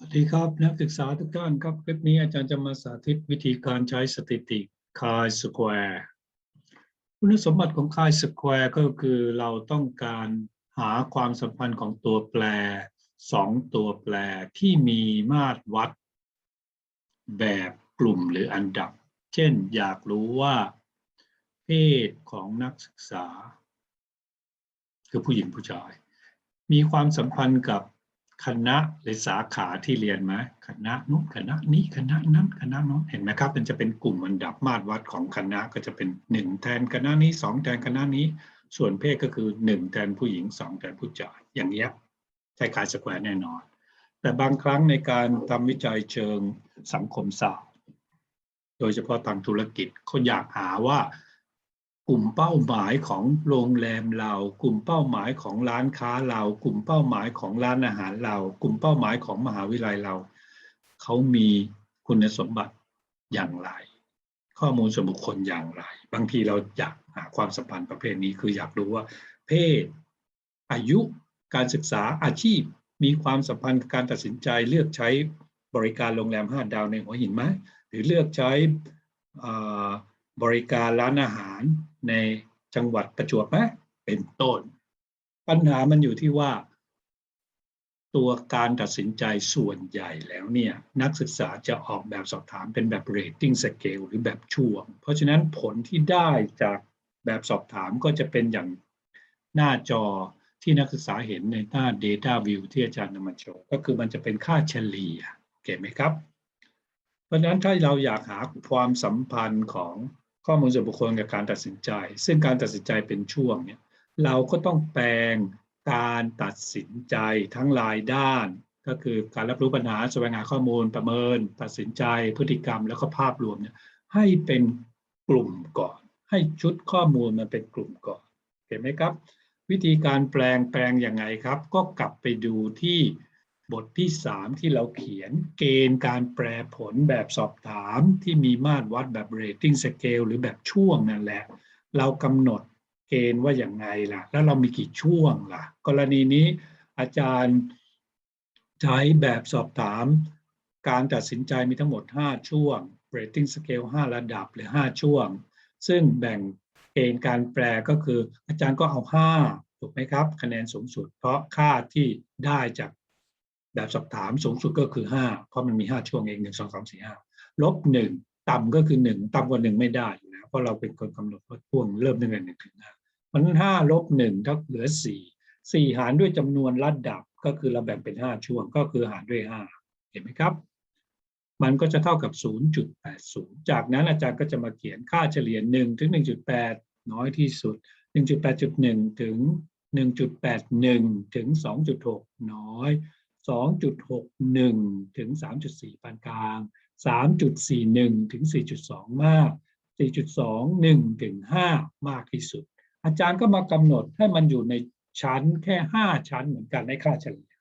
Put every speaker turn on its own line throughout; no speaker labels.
สวัสดีครับนักศึกษาทุกท่านครับ คลิปนี้อาจารย์จะมาสาธิตวิธีการใช้สถิติ chi square คุณสมบัติของ chi square ก็คือเราต้องการหาความสัมพันธ์ของตัวแปรสองตัวแปรที่มีมาตรวัด แบบกลุ่มหรืออันดับ เช่นอยากรู้ว่า เพศของนักศึกษา คือผู้หญิงผู้ชาย มีความสัมพันธ์กับ คณะหรือสาขาที่เรียนไหมคณะนู้นคณะนี้คณะนั้นคณะน้นเห็นไหมครับ มันจะเป็นกลุ่มอันดับมาตรวัดของคณะก็จะเป็นหนึ่งแทนคณะนี้สองแทนคณะนี้ ส่วนเพศก็คือหนึ่งแทนผู้หญิงสองแทนผู้ชายอย่างเงี้ยใช้การสแควร์แน่นอน แต่บางครั้งในการทำวิจัยเชิงสังคมศาสตร์ โดยเฉพาะทางธุรกิจเขาอยากหาว่า กลุ่มเป้าหมายของโรงแรมเรา กลุ่มเป้าหมายของร้านค้าเรา กลุ่มเป้าหมายของร้านอาหารเรา กลุ่มเป้าหมายของมหาวิทยาลัยเรา เขามีคุณสมบัติอย่างไร ข้อมูลส่วนบุคคลอย่างไร บางทีเราอยากหาความสัมพันธ์ประเภทนี้คืออยากรู้ว่า เพศ อายุการศึกษาอาชีพมีความสัมพันธ์กับการตัดสินใจเลือกใช้บริการโรงแรมห้าดาวในหัวหินไหมหรือเลือกใช้ บริการร้านอาหารในจังหวัดประจวบไหมเป็นต้น ปัญหามันอยู่ที่ว่า ตัวการตัดสินใจส่วนใหญ่แล้วเนี่ย นักศึกษาจะออกแบบสอบถามเป็นแบบ rating scale หรือแบบช่วง เพราะฉะนั้นผลที่ได้จากแบบสอบถามก็จะเป็นอย่างหน้าจอที่นักศึกษาเห็นในหน้า data view ที่อาจารย์นำมาโชว์ก็คือมันจะเป็นค่าเฉลี่ยเก็ตไหมครับ เพราะฉะนั้นถ้าเราอยากหาความสัมพันธ์ของ ข้อมูลส่วนบุคคลกับการตัดสินใจ ซึ่งการตัดสินใจเป็นช่วงเนี่ยเราก็ต้องแปลงการตัดสินใจทั้งรายด้าน ก็คือการรับรู้ปัญหาแสวงหาข้อมูลประเมิน ตัดสินใจพฤติกรรมแล้วก็ภาพรวมเนี่ยให้เป็นกลุ่มก่อน ให้ชุดข้อมูลมันเป็นกลุ่มก่อนเห็นไหมครับ วิธีการแปลงแปลงยังไงครับ ก็กลับไปดูที่ บทที่ 3 ที่เราเขียนเกณฑ์การแปลผลแบบสอบถามที่มีมาตรวัดแบบ rating scale หรือแบบช่วงนั่นแหละ เรากำหนดเกณฑ์ว่าอย่างไงล่ะ แล้วเรามีกี่ช่วงล่ะ กรณีนี้อาจารย์ใช้แบบสอบถาม การตัดสินใจมีทั้งหมด 5 ช่วง rating scale 5 ระดับหรือ 5 ช่วง ซึ่งแบ่งเกณฑ์การแปลก็คืออาจารย์ก็เอา 5 ถูกไหมครับ คะแนนสูงสุดเพราะค่าที่ได้จาก แบบสอบถามสูงสุดก็คือ 5 เพราะมันมี 5 ช่วงเอง1 2 3 4 5ลบ1ต่ำก็คือ 1 ต่ำกว่า 1 ไม่ได้อยู่แล้วเพราะเราเป็นคนกำหนดว่าช่วงเริ่มตั้งแต่1ถึง5มัน5ลบ1เท่าเหลือ4 4หารด้วยจำนวนระดับก็คือเราแบ่งเป็น5ช่วงก็คือหารด้วย5เห็นไหมครับ มันก็จะเท่ากับ 0.80 จากนั้นอาจารย์ก็จะมาเขียนค่าเฉลี่ย1ถึง 1.8 น้อยที่สุด 1.8.1 ถึง 1.81 ถึง 2.6 น้อย 2.61 ถึง 3.4 ปานกลาง 3.41 ถึง 4.2 มาก 4.21 ถึง 5 มากที่สุด อาจารย์ก็มากำหนดให้มันอยู่ในชั้นแค่ 5 ชั้นเหมือนกันในค่าเฉลี่ย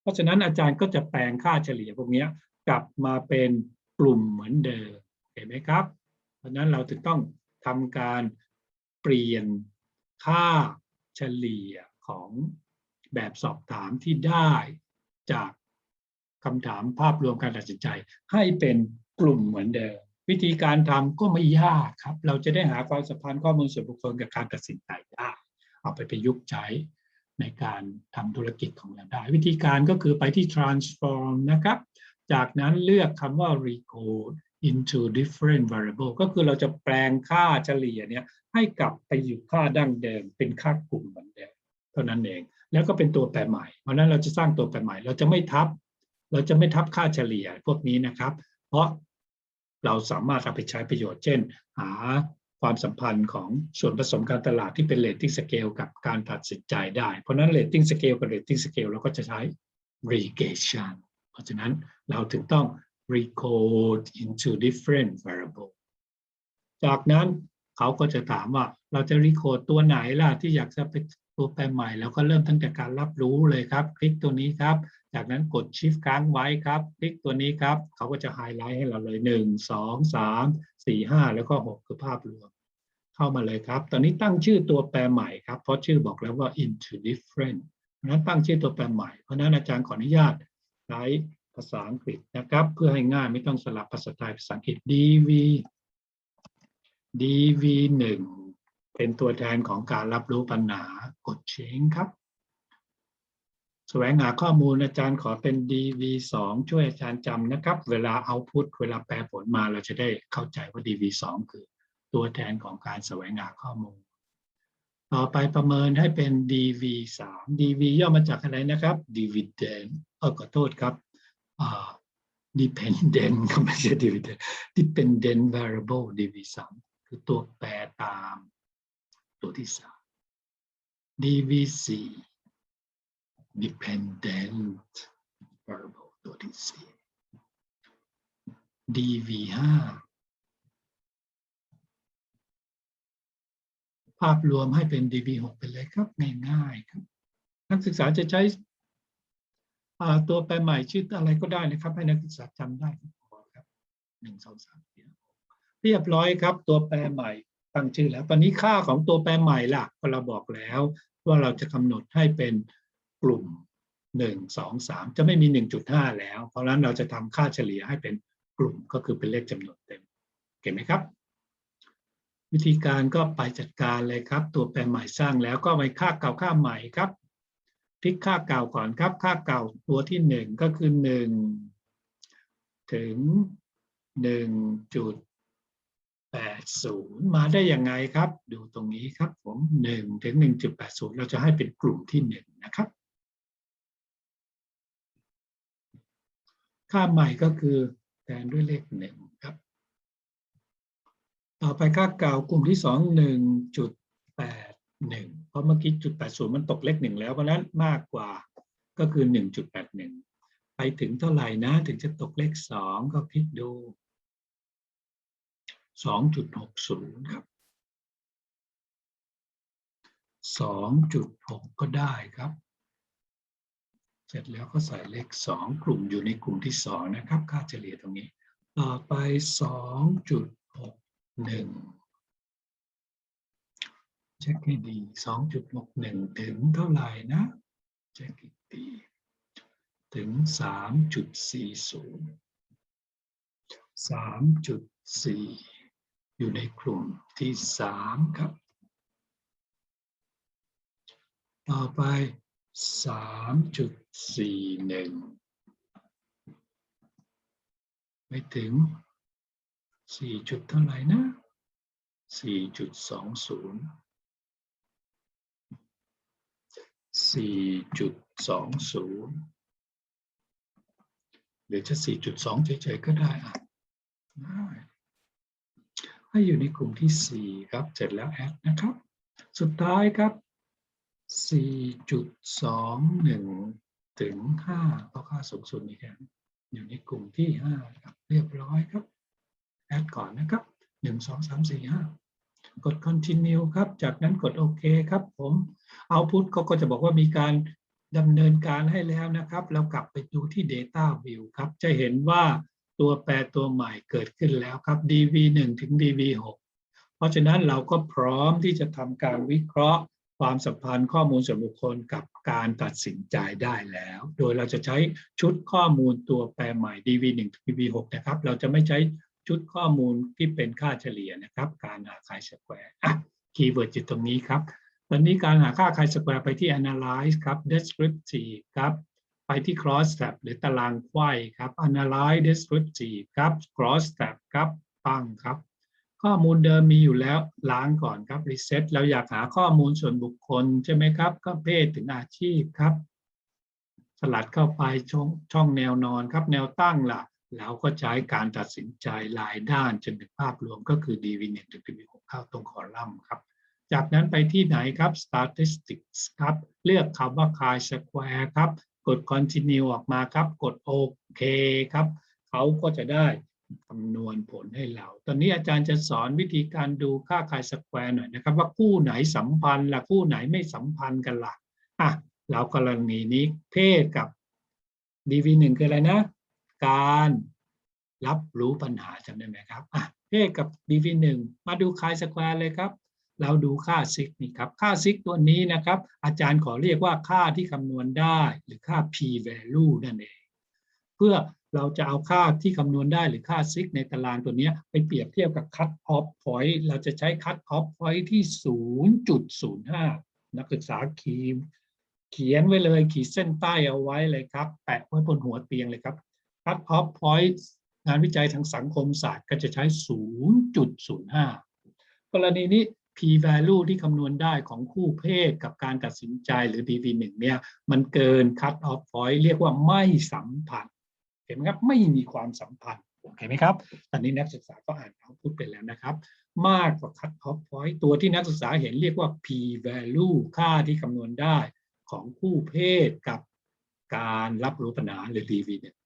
เพราะฉะนั้นอาจารย์ก็จะแปลงค่าเฉลี่ยพวกนี้กลับมาเป็นกลุ่มเหมือนเดิม เห็นไหมครับ เพราะฉะนั้นเราถึงต้องทำการเปลี่ยนค่าเฉลี่ยของแบบสอบถามที่ได้ จากคำถามภาพรวมการตัดสินใจ ให้เป็นกลุ่มเหมือนเดิม วิธีการทำก็ไม่ยากครับ เราจะได้หาความสัมพันธ์ข้อมูลส่วนบุคคลกับการตัดสินใจได้เอาไปประยุกต์ใช้ในการทำธุรกิจของเราได้ วิธีการก็คือไปที่ transform นะครับ จากนั้นเลือกคำว่า recode into different variable ก็คือเราจะแปลงค่าเฉลี่ยเนี่ยให้กลับไปอยู่ค่าดั้งเดิมเป็นค่ากลุ่มเหมือนเดิมเท่านั้นเอง แล้วก็เป็นตัวแปรใหม่ เพราะนั้นเราจะสร้างตัวแปรใหม่ เราจะไม่ทับ เราจะไม่ทับค่าเฉลี่ยพวกนี้นะครับ เพราะเราสามารถเอาไปใช้ประโยชน์ เช่น หาความสัมพันธ์ของส่วนผสมการตลาดที่เป็น rating scale กับการตัดสินใจได้ เพราะนั้น rating scale กับ rating scale เราก็จะใช้ regression เพราะฉะนั้นเราถึงต้อง recode into different variable จากนั้นเขาก็จะถามว่าเราจะ recode ตัวไหนล่ะที่อยากจะเป็ นตัวแปรใหม่แล้วก็เริ่มตั้งแต่การรับรู้เลยครับ คลิกตัวนี้ครับ จากนั้นกด shift ค้างไว้ครับ คลิกตัวนี้ครับ เขาก็จะไฮไลท์ให้เราเลย 1 2 3 4 5 แล้วก็ 6 คือภาพรวม เข้ามาเลยครับ ตอนนี้ตั้งชื่อตัวแปรใหม่ครับ เพราะชื่อบอกแล้วว่า into different เพราะนั้นตั้งชื่อตัวแปรใหม่ เพราะนั้นอาจารย์ขออนุญาตใช้ภาษาอังกฤษนะครับ เพื่อให้ง่ายไม่ต้องสลับภาษาไทยภาษาอังกฤษ dv dv หนึ่ง เป็นตัวแทนของการรับรู้ปัญหากด change ครับแสวงหาข้อมูลอาจารย์ขอเป็น dv สองช่วยอาจารย์จำนะครับ เวลา output เวลาแปลผลมาเราจะได้เข้าใจว่า dv สองคือ ตัวแทนของการแสวงหาข้อมูล ต่อไปประเมินให้เป็น dv สาม dv ย่อมาจากอะไรนะครับ dividend เออขอโทษครับ dependent ก็ไม่ใช่ dividend dependent variable dv สามคือตัวแปรตาม ตัวที่สาม dv สี่ dependent variable ตัวที่สี่ dv ห้าภาพรวมให้เป็น dv หกไปเลยครับ ง่ายๆครับ นักศึกษาจะใช้ตัวแปรใหม่ชื่ออะไรก็ได้นะครับ ให้นักศึกษาจำได้ก็พอครับหนึ่งสองสามสี่เรียบร้อยครับ ตัวแปรใหม่ ตั้งชื่อแล้วตอนนี้ค่าของตัวแปรใหม่ล่ะก็เราบอกแล้ว ว่าเราจะกำหนดให้เป็นกลุ่มหนึ่งสองสามจะไม่มีหนึ่งจุดห้าแล้ว เพราะนั้นเราจะทำค่าเฉลี่ยให้เป็นกลุ่มก็คือเป็นเลขจำนวนเต็มเห็นไหมครับ วิธีการก็ไปจัดการเลยครับ ตัวแปรใหม่สร้างแล้วก็ไปค่าเก่าค่าใหม่ครับพลิกค่าเก่าก่อนครับ ค่าเก่าตัวที่หนึ่งก็คือหนึ่งถึงหนึ่งจุด แปดศูนย์มาได้ยังไงครับ ดูตรงนี้ครับผมหนึ่งถึงหนึ่งจุดแปดศูนย์เราจะให้เป็นกลุ่มที่หนึ่งนะครับ ค่าใหม่ก็คือแทนด้วยเลขหนึ่งครับ ต่อไปค่าเก่ากลุ่มที่สองหนึ่งจุดแปดหนึ่งเพราะเมื่อกี้จุดแปดศูนย์มันตกเลขหนึ่งแล้วเพราะนั้นมากกว่าก็คือหนึ่งจุดแปดหนึ่งไปถึงเท่าไหร่นะถึงจะตกเลขสองก็คลิกดู 2.60 ครับ 2.6 ก็ได้ครับ เสร็จแล้วก็ใส่เลข 2 กลุ่มอยู่ในกลุ่มที่ 2 นะครับ ค่าเฉลี่ยตรงนี้ ต่อไป 2.61 เช็คให้ดี 2.61 ถึงเท่าไหร่นะ เช็คอีกทีถึง 3.40 3.40 อยู่ในกลุ่มที่สามครับ ต่อไปสามจุดสี่หนึ่งไปถึงสี่จุดเท่าไหร่นะสี่จุดสองศูนย์สี่จุดสองศูนย์หรือจะสี่จุดสองเฉยๆก็ได้อะ ให้อยู่ในกลุ่มที่สี่ครับ เสร็จแล้วแอดนะครับ สุดท้ายครับ 4.21 ถึง 5 เพราะค่าสูงสุดนี่ครับอยู่ในกลุ่มที่ 5 ครับ เรียบร้อยครับ แอดก่อนนะครับ 1 2 3 4 5 กด continue ครับ จากนั้นกดโอเคครับผม output เขาก็จะบอกว่ามีการดำเนินการให้แล้วนะครับ เรากลับไปดูที่ data view ครับ จะเห็นว่า ตัวแปรตัวใหม่เกิดขึ้นแล้วครับ dv 1 ถึง dv 6 เพราะฉะนั้นเราก็พร้อมที่จะทำการวิเคราะห์ ความสัมพันธ์ข้อมูลส่วนบุคคลกับการตัดสินใจได้แล้ว โดยเราจะใช้ชุดข้อมูลตัวแปรใหม่ dv 1 ถึง dv 6 นะครับ เราจะไม่ใช้ชุดข้อมูลที่เป็นค่าเฉลี่ยนะครับ การหาค่าสแควร์คีย์เวิร์ดอยู่ตรงนี้ครับตอนนี้การหาค่าค่าสแควร์ไปที่ analyze ครับ descriptive ครับ ไปที่ cross tab หรือตารางไขว้ครับ analyze descriptive ครับ cross tab ครับปังครับ ข้อมูลเดิมมีอยู่แล้วล้างก่อนครับ reset เราอยากหาข้อมูลส่วนบุคคลใช่ไหมครับ ก็เพศถึงอาชีพครับ สลัดเข้าไปช่องช่องแนวนอนครับ แนวตั้งล่ะแล้วก็ใช้การตัดสินใจรายด้านจนเป็นภาพรวมก็คือ DV1 ถึง DV6 เข้าตรงคอลัมน์ครับ จากนั้นไปที่ไหนครับ statistics ครับ เลือกคำว่า chi square ครับ กด continue ออกมาครับ กดโอเคครับเขาก็จะได้คำนวณผลให้เรา ตอนนี้อาจารย์จะสอนวิธีการดูค่า chi square หน่อยนะครับ ว่าคู่ไหนสัมพันธ์ล่ะคู่ไหนไม่สัมพันธ์กันล่ะอะเรากรณีนี้เพศกับ DV1 คืออะไรนะ การรับรู้ปัญหาจำได้ไหมครับอะเพศกับ DV1 มาดู chi square เลยครับ เราดูค่าซิกนี่ครับ ค่าซิกตัวนี้นะครับ อาจารย์ขอเรียกว่าค่าที่คำนวณได้หรือค่า p value นั่นเอง เพื่อเราจะเอาค่าที่คำนวณได้หรือค่าซิกในตารางตัวนี้ไปเปรียบเทียบกับ cut off point เราจะใช้ cut off point ที่ 0.05 นักศึกษาคีย์เขียนไว้เลยขีดเส้นใต้เอาไว้เลยครับ แปะไว้บนหัวเตียงเลยครับ cut off point งานวิจัยทางสังคมศาสตร์ก็จะใช้ 0.05 กรณีนี้ p value ที่คำนวณได้ของคู่เพศกับการตัดสินใจหรือ DV1 เนี่ยมันเกิน cut off point เรียกว่าไม่สัมพันธ์ เห็นไหมครับ ไม่มีความสัมพันธ์โอเคไหมครับ ตอนนี้นักศึกษาก็อ่านเขาพูดไปแล้วนะครับ มากกว่า cut off point ตัวที่นักศึกษาเห็นเรียกว่า p value ค่าที่คำนวณได้ของคู่เพศกับการรับรู้ปัญหาหรือ DV เนี่ย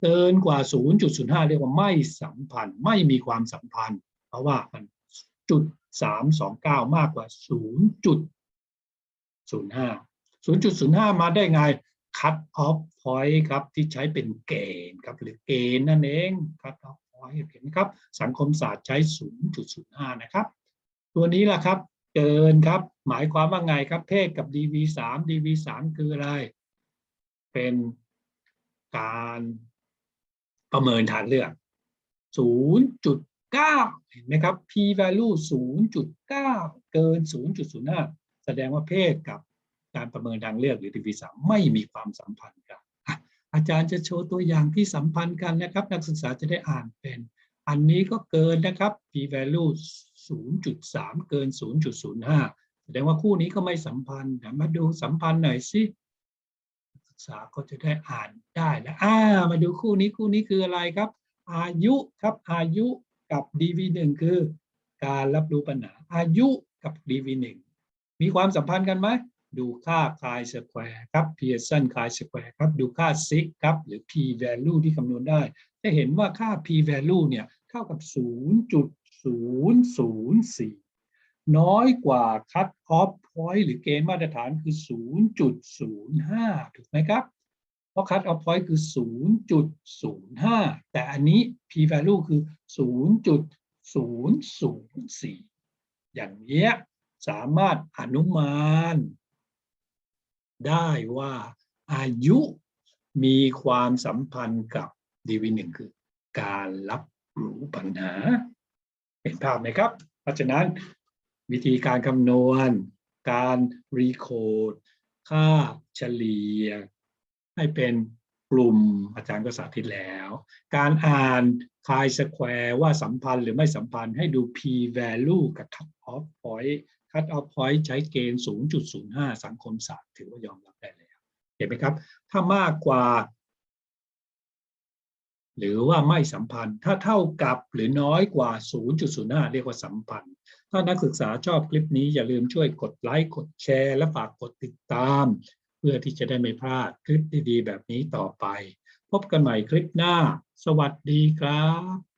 เกินกว่า 0.05 เรียกว่าไม่สัมพันธ์ ไม่มีความสัมพันธ์ เพราะว่ามัน จุด329มากกว่า0.05 0.05มาได้ไง cut off point ครับที่ใช้เป็นเกณฑ์ครับหรือเกณฑ์นั่นเอง cut off point เห็นครับ สังคมศาสตร์ใช้ 0.05 นะครับ ตัวนี้ล่ะครับเกินครับ หมายความว่าไงครับเพศกับ DV3 DV3 คืออะไร เป็นการประเมินทางเลือก 0.9 เห็นไหมครับ p value 0.9 เกิน 0.05 แสดงว่าเพศกับการประเมินทางเลือกหรือ DV3 ไม่มีความสัมพันธ์กัน อาจารย์จะโชว์ตัวอย่างที่สัมพันธ์กันนะครับ นักศึกษาจะได้อ่านเป็น อันนี้ก็เกินนะครับ p value 0.3 เกิน 0.05 แสดงว่าคู่นี้ก็ไม่สัมพันธ์มาดูสัมพันธ์หน่อยสิศึกษาก็จะได้อ่านได้แล้วอ่ามาดูคู่นี้คู่นี้คืออะไรครับ อายุครับอายุ กับ DV1 คือการรับรู้ปัญหา อายุกับ DV1 มีความสัมพันธ์กันไหมดูค่า chi square ครับ Pearson chi square ครับดูค่า sig ครับหรือ p value ที่คำนวณได้ จะเห็นว่าค่า p value เนี่ยเท่ากับ 0.004 น้อยกว่า cut off point หรือเกณฑ์มาตรฐานคือ 0.05 ถูกไหมครับ เพราะ cut off point คือ 0.05 แต่อันนี้ p value คือ 0.004 อย่างเงี้ยสามารถอนุมาน ได้ว่าอายุมีความสัมพันธ์กับ DV1 คือการรับรู้ปัญหา เห็นภาพไหมครับ เพราะฉะนั้นวิธีการคำนวณ การรีโคดค่าเฉลี่ย ให้เป็นกลุ่มอาจารย์ก็สาธิตแล้ว การอ่านคายสแควร์ว่าสัมพันธ์หรือไม่สัมพันธ์ให้ดู p value กับ cut off point cut off point ใช้เกณฑ์ 0.05 สังคมศาสตร์ถือว่ายอมรับได้แล้ว เห็นไหมครับ ถ้ามากกว่า หรือว่าไม่สัมพันธ์ ถ้าเท่ากับหรือน้อยกว่า 0.05 เรียกว่าสัมพันธ์ ถ้านักศึกษาชอบคลิปนี้อย่าลืมช่วยกดไลค์ กดแชร์ และฝากกดติดตาม พื่อที่จะได้ไม่พลาดคลิปดีๆ แบบนี้ต่อไป พบกันใหม่คลิปหน้า สวัสดีครับ